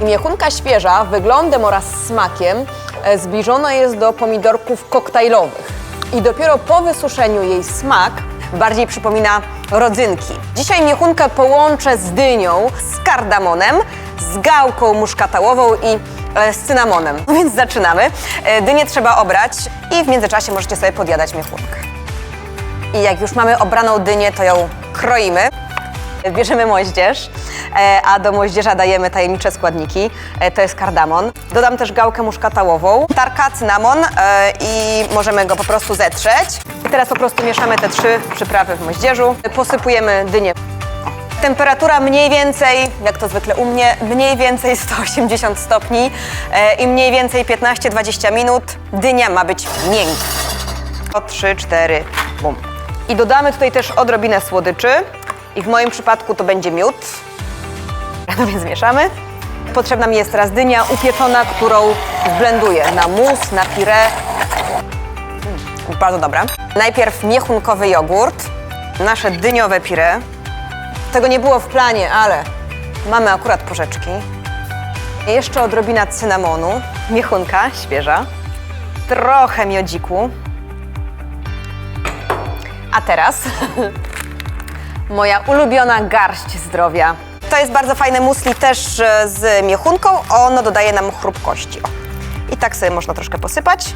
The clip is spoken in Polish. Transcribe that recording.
Miechunka świeża wyglądem oraz smakiem e, zbliżona jest do pomidorków koktajlowych. I dopiero po wysuszeniu jej smak bardziej przypomina rodzynki. Dzisiaj miechunkę połączę z dynią, z kardamonem, z gałką muszkatałową i e, z cynamonem. Więc zaczynamy. E, Dynię trzeba obrać i w międzyczasie możecie sobie podjadać miechunkę. I jak już mamy obraną dynię, to ją kroimy. Bierzemy moździerz, e, a do moździerza dajemy tajemnicze składniki. E, To jest kardamon. Dodam też gałkę muszkatałową, tarka, cynamon e, i możemy go po prostu zetrzeć. I teraz po prostu mieszamy te trzy przyprawy w moździerzu. Posypujemy dynię. Temperatura mniej więcej, jak to zwykle u mnie, mniej więcej 180 stopni i mniej więcej 15-20 minut. Dynia ma być miękka. O 3, 4, bum. I dodamy tutaj też odrobinę słodyczy. I w moim przypadku to będzie miód. No więc mieszamy. Potrzebna mi jest teraz dynia upieczona, którą blenduję na mus, na pire. Mm, bardzo dobra. Najpierw miechunkowy jogurt, nasze dyniowe pire. Tego nie było w planie, ale mamy akurat porzeczki. Jeszcze odrobina cynamonu, miechunka świeża, trochę miodziku. A teraz moja ulubiona garść zdrowia. To jest bardzo fajne musli też e, z miechunką. Ono dodaje nam chrupkości. I tak sobie można troszkę posypać.